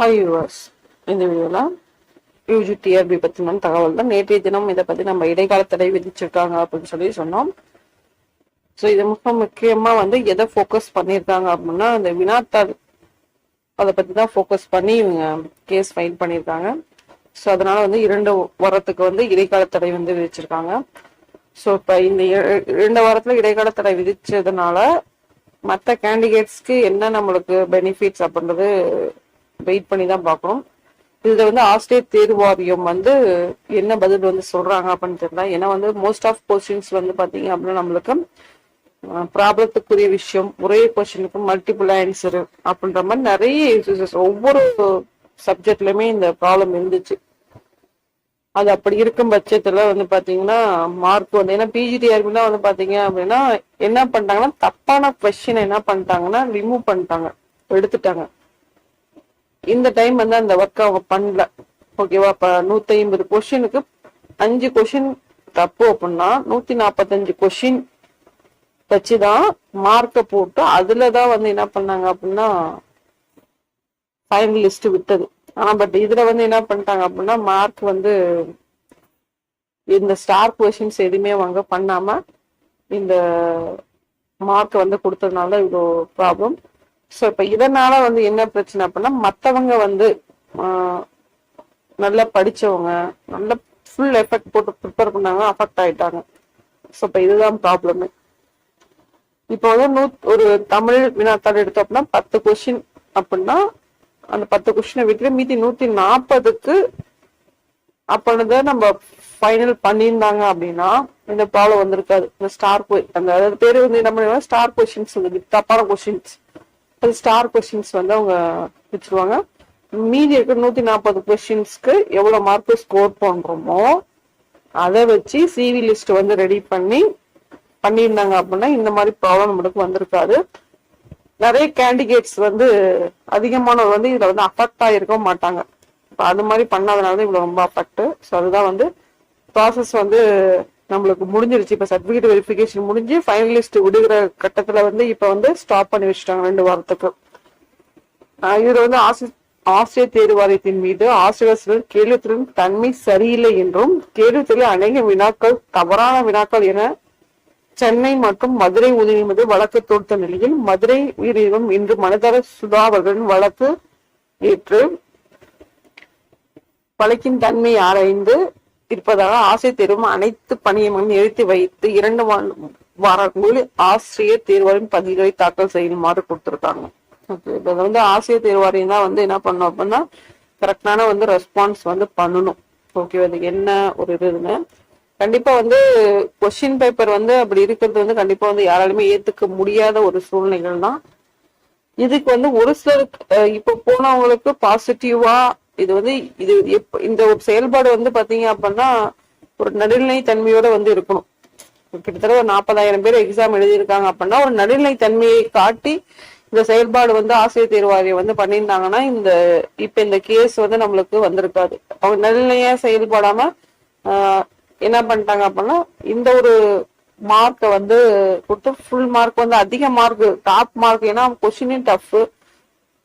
Hi viewers இந்த வீடியோவில் UG TRP பற்றின தகவல் தான். நேற்றைய தினம் இதை பற்றி நம்ம இடைக்கால தடை விதிச்சிருக்காங்க அப்படின்னு சொல்லி சொன்னோம். ஸோ இது மிக முக்கியமாக வந்து எதை ஃபோக்கஸ் பண்ணியிருக்காங்க அப்படின்னா அந்த வினாத்தாள் அதை பற்றி தான் ஃபோக்கஸ் பண்ணி இவங்க கேஸ் ஃபைல் பண்ணியிருக்காங்க. ஸோ அதனால் வந்து இரண்டு வாரத்துக்கு வந்து இடைக்கால தடை வந்து விதிச்சிருக்காங்க. ஸோ இப்போ இந்த இரண்டு வாரத்தில் இடைக்கால தடை விதிச்சதுனால மற்ற கேண்டிடேட்ஸ்க்கு என்ன நம்மளுக்கு பெனிஃபிட்ஸ் அப்படின்றது வெயிட் பண்ணி தான் பார்க்கணும். இதில் வந்து ஆஸ்திரேலிய தேர்வு வாரியம் வந்து என்ன பதில் வந்து சொல்கிறாங்க அப்படின்னு தெரியல. ஏன்னா வந்து மோஸ்ட் ஆஃப் கொஸ்டின்ஸ் வந்து பார்த்தீங்க அப்படின்னா நம்மளுக்கு ப்ராப்ளத்துக்குரிய விஷயம் ஒரே கொஸ்டினுக்கு மல்டிபிள் ஆன்சரு அப்படின்ற மாதிரி நிறைய issues ஒவ்வொரு சப்ஜெக்ட்லையுமே இந்த ப்ராப்ளம் இருந்துச்சு. அது அப்படி இருக்கும் பட்சத்துல வந்து பாத்தீங்கன்னா மார்க் வந்து ஏன்னா பிஜிடிஆர்பிலாம் வந்து பாத்தீங்க அப்படின்னா என்ன பண்ணிட்டாங்கன்னா தப்பான கொஸ்டின் என்ன பண்ணிட்டாங்கன்னா ரிமூவ் பண்ணிட்டாங்க எடுத்துட்டாங்க. இந்த டைம் வந்து அந்த ஒர்க் அவங்க பண்ணல. ஓகேவா இப்ப நூத்தி ஐம்பது கொஸ்டினுக்கு அஞ்சு கொஸ்டின் தப்பு அப்படின்னா நூத்தி நாற்பத்தஞ்சு கொஸ்டின் வச்சுதான் மார்க்கை போட்டு அதுலதான் வந்து என்ன பண்ணாங்க அப்படின்னா ஃபைனல் லிஸ்ட் விட்டது. ஆனா பட் இதுல வந்து என்ன பண்ணிட்டாங்க அப்படின்னா மார்க் வந்து இந்த ஸ்டார் கொஷின்ஸ் எதுவுமே அவங்க பண்ணாம இந்த மார்க் வந்து கொடுத்ததுனால இவ்வளோ ப்ராப்ளம் ஸோ இப்போ இதனால வந்து என்ன பிரச்சனை அப்படின்னா மற்றவங்க வந்து ஆஹ், நல்லா படிச்சவங்க நல்ல ஃபுல் எஃபெக்ட் போட்டு ப்ரிப்பேர் பண்ணாங்க அஃபெக்ட் ஆயிட்டாங்க. ஸோ இப்போ இதுதான் ப்ராப்ளம் இப்போ வந்து நூ ஒரு தமிழ் வினாத்தாள் எடுத்தோம் அப்படின்னா பத்து கொஷின் அப்படின்னா அந்த பத்து கொஷினை விட்டு மீதி நூத்தி நாற்பதுக்கு அப்படின்றத நம்ம ஃபைனல் பண்ணியிருந்தாங்க அப்படின்னா இந்த ப்ராப்ளம் வந்திருக்காது. இந்த ஸ்டார் அந்த அதாவது பேர் வந்து என்ன பண்ணுவாங்க ஸ்டார் கொஷின்ஸ் வந்து தப்பான கொஷின்ஸ் அது ஸ்டார் கொஷின்ஸ் வந்து அவங்க வச்சிருவாங்க. மீதி இருக்க நூத்தி நாற்பது கொஸ்டின்ஸ்க்கு எவ்வளவு மார்க் ஸ்கோர் பண்றோமோ அதை வச்சு சிவி லிஸ்ட் வந்து ரெடி பண்ணி பண்ணியிருந்தாங்க அப்படின்னா இந்த மாதிரி ப்ராப்ளம் நம்மளுக்கு வந்திருக்காது. நிறைய கேண்டிடேட்ஸ் வந்து அதிகமானவர் வந்து இதுல வந்து அஃபெக்ட் ஆகிருக்க மாட்டாங்க. இப்போ அது மாதிரி பண்ணாதனால தான் இவ்வளோ ரொம்ப அஃபெக்ட் ஸோ அதுதான் வந்து ப்ராசஸ் வந்து நம்மளுக்கு முடிஞ்சிருச்சு. இப்போ சர்டிஃபிகேட் வெரிஃபிகேஷன் முடிஞ்சு ஃபைனலிஸ்ட் விடுகிற கட்டத்துல வந்து இப்போ வந்து ஸ்டாப் பண்ணி வச்சுட்டாங்க ரெண்டு வாரத்துக்கு. ஆஹ் இதுல வந்து ஆசி ஆசிரியர் தேர்வாரியத்தின் மீது ஆசிரியர்கள் கேள்வித்திறன் தன்மை சரியில்லை என்றும் கேள்வித்திறன் அநேக வினாக்கள் தவறான வினாக்கள் என சென்னை மற்றும் மதுரை உதவிமது வழக்கு தொடுத்த நிலையில் மதுரை உயிரிழம் இன்று மனதர சுதா அவர்களின் வழக்கு ஏற்று வழக்கின் தன்மை ஆராய்ந்து இருப்பதாக ஆசிரியர் தேர்வும் அனைத்து பணியமும் நிறுத்தி வைத்து இரண்டு வாரங்களில் ஆசிரியர் தேர்வாரின் பதிவுகளை தாக்கல் செய்யுமாறு கொடுத்திருக்காங்க. ஓகே இப்போ வந்து ஆசிரியர் தேர்வாரியம் தான் வந்து என்ன பண்ணும் அப்படின்னா கரெக்டான வந்து ரெஸ்பான்ஸ் வந்து பண்ணணும். ஓகே அது என்ன ஒரு இதுன்னு. கண்டிப்பா வந்து கொஸ்டின் பேப்பர் வந்து அப்படி இருக்கிறது வந்து கண்டிப்பா வந்து யாராலுமே ஏத்துக்க முடியாத ஒரு சூழ்நிலைகள் தான் இதுக்கு வந்து ஒரு சிலருக்கு இப்போ இப்ப போனவங்களுக்கு பாசிட்டிவா இது வந்து இது எப்ப இந்த ஒரு செயல்பாடு வந்து பாத்தீங்க அப்படின்னா ஒரு நடுநிலை தன்மையோட வந்து இருக்கணும். கிட்டத்தட்ட ஒரு நாற்பதாயிரம் பேர் எக்ஸாம் எழுதியிருக்காங்க அப்படின்னா ஒரு நடுநிலை தன்மையை காட்டி இந்த செயல்பாடு வந்து ஆசிரியர் தேர்வாரியம் வந்து பண்ணியிருந்தாங்கன்னா இந்த இப்ப இந்த கேஸ் வந்து நம்மளுக்கு வந்திருக்காது. அவங்க நடுநிலையா செயல்படாம என்ன பண்ணிட்டாங்க அப்படின்னா இந்த ஒரு மார்க்கை வந்து கொடுத்து ஃபுல் மார்க் வந்து அதிக மார்க் டாப் மார்க் ஏன்னா கொஸ்டினும் டஃப்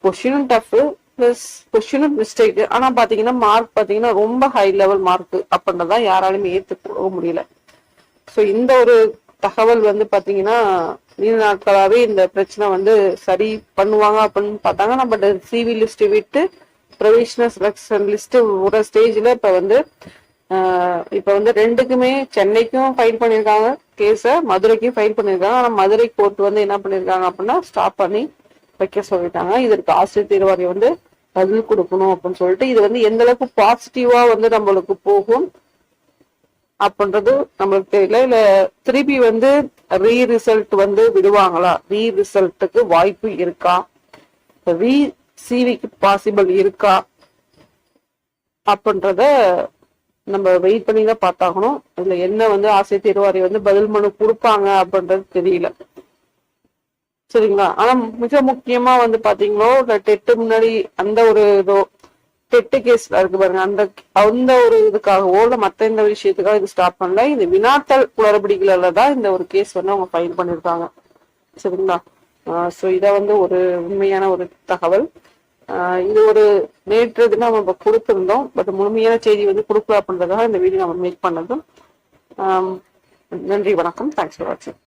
கொஸ்டினும் டஃப் ப்ளஸ் கொஸ்டினும் மிஸ்டேக் ஆனா பாத்தீங்கன்னா மார்க் பாத்தீங்கன்னா ரொம்ப ஹை லெவல் மார்க் அப்படின்றதான் யாராலுமே ஏத்துக்க முடியல. ஸோ இந்த ஒரு தகவல் வந்து பாத்தீங்கன்னா நீண்ட நாட்களாவே இந்த பிரச்சனை வந்து சரி பண்ணுவாங்க அப்படின்னு பார்த்தாங்க. நம்ம சிவி லிஸ்ட் விட்டு ப்ரொவிஷனல் செலக்ஷன் லிஸ்ட் ஒரு ஸ்டேஜ்ல இப்ப வந்து இப்ப வந்து ரெண்டுக்குமே சென்னைக்கும் ஃபைல் பண்ணியிருக்காங்க கேஸ மதுரைக்கும் ஃபைல் பண்ணியிருக்காங்க ஆனா மதுரை கோர்ட் வந்து என்ன பண்ணியிருக்காங்க அப்படின்னா ஸ்டாப் பண்ணி வைக்க சொல்லிட்டாங்க. இதற்கு ஆசிரியர் தேர்வாரியம் வந்து பதில் கொடுக்கணும் அப்படின்னு சொல்லிட்டு இது வந்து எந்த அளவுக்கு பாசிட்டிவா வந்து நம்மளுக்கு போகும் அப்படின்றது நம்மளுக்கு தெரியல. இல்ல திருப்பி வந்து ரீ ரிசல்ட் வந்து விடுவாங்களா? ரீ ரிசல்ட்டுக்கு வாய்ப்பு இருக்கா? ரீ சிவிக்கு பாசிபிள் இருக்கா? அப்படின்றத நம்ம வெயிட் பண்ணி தான் பார்த்தாகணும். இதுல என்ன வந்து ஆசை தேர்வாரி வந்து பதில் மனு கொடுப்பாங்க அப்படின்றது தெரியல. சரிங்களா? ஆனா மிக முக்கியமா வந்து பாத்தீங்களோ டெட்டு முன்னாடி அந்த ஒரு இதோ டெட்டு கேஸ்ல இருக்கு பாருங்க. அந்த அந்த ஒரு இதுக்காகவோ இல்ல மத்த இந்த விஷயத்துக்காக இது ஸ்டாப் பண்ணல. இந்த வினாத்தல் குளறுபடிகளால தான் இந்த ஒரு கேஸ் வந்து அவங்க ஃபைல் பண்ணிருக்காங்க. சரிங்களா? சோ இத வந்து ஒரு உண்மையான ஒரு தகவல். இது ஒரு நேற்று தினம் நம்ம கொடுத்துருந்தோம். பட் முழுமையான செய்தி வந்து கொடுக்கல அப்படின்றதுக்காக இந்த வீடியோ நம்ம மேக் பண்ணதும். நன்றி வணக்கம். தேங்க்ஸ் ஃபார் வாட்சிங்